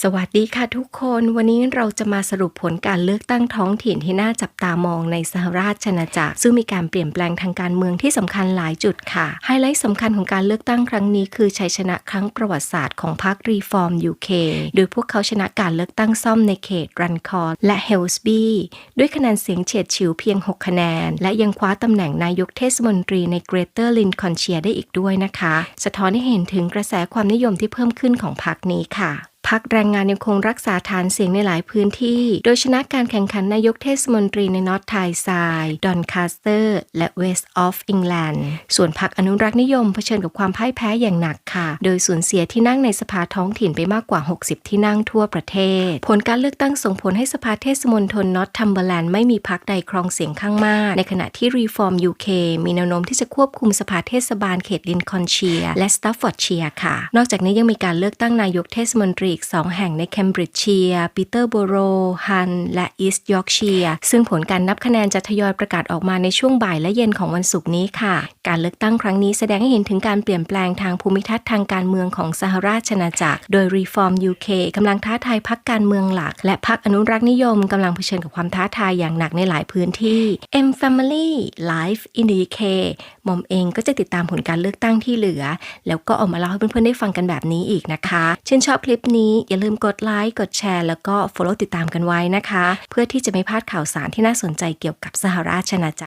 สวัสดีค่ะทุกคนวันนี้เราจะมาสรุปผลการเลือกตั้งท้องถิ่นที่น่าจับตามองในสหราชอาณาจักรซึ่งมีการเปลี่ยนแปลงทางการเมืองที่สำคัญหลายจุดค่ะ ไฮไลท์สำคัญของการเลือกตั้งครั้งนี้คือชัยชนะครั้งประวัติศาสตร์ของพรรครีฟอร์ม UK โดยพวกเขาชนะการเลือกตั้งซ่อมในเขตรันคอร์และเฮลส์บีด้วยคะแนนเสียงเฉียดฉิวเพียง 6 คะแนน และยังคว้าตำแหน่งนายกเทศมนตรีในเกรเตอร์ลินคอนเชียได้อีกด้วยนะคะ สะท้อนให้เห็นถึงกระแสความนิยมที่เพิ่มขึ้นของพรรคนี้ค่ะ พักแรงงานยังคงรักษาฐานเสียงในหลายพื้นที่ โดยชนะการแข่งขันนายกเทศมนตรีในนอตไทซายดอนคาสเตอร์ และเวสต์ออฟอิงแลนด์ส่วนพักอนุรักษ์นิยมเผชิญกับความพ่ายแพ้อย่างหนักค่ะ โดยสูญเสียที่นั่งในสภาท้องถิ่นไปมากกว่า 60 ที่นั่งทั่วประเทศ ผลการเลือกตั้งส่งผลให้สภาเทศมนตรนอตทัมเบอร์แลนด์ไม่มีพักใดครองเสียงข้างมาก ในขณะที่รีฟอร์ม UK มีแนวโน้มที่จะควบคุมสภาเทศบาลเขตลินคอนเชียและสตัฟฟอร์ดเชียร์ค่ะ นอกจากนี้ยังมีการเลือกตั้งนายกเทศมนตรีกสองแห่งในเคมบริดจ์เชียร์ปีเตอร์โบโรฮัน และอีสต์ยอร์กเชียร์ซึ่งผลการนับคะแนนจะทยอยประกาศออกมาในช่วงบ่ายและเย็นของวันศุกร์นี้ค่ะ การเลือกตั้งครั้งนี้แสดงให้เห็นถึงการเปลี่ยนแปลงทางภูมิทัศน์ทางการเมืองของสหราชอาณาจักร โดย Reform UK กำลังท้าทายพักการเมืองหลัก และพักอนุรักษ์นิยมกำลังเผชิญกับความท้าทายอย่างหนักในหลายพื้นที่ M Family Life in the UK มอมเองก็จะติดตามผลการเลือกตั้งที่เหลือ แล้วก็เอามาเล่าให้เพื่อนๆได้ฟังกันแบบนี้อีกนะคะชื่นชอบคลิปนี้อย่าลืมกดไลค์ กดแชร์ แล้วก็ follow ติดตามกันไว้นะคะ เพื่อที่จะไม่พลาดข่าวสารที่น่าสนใจเกี่ยวกับสหราชอาณาจักร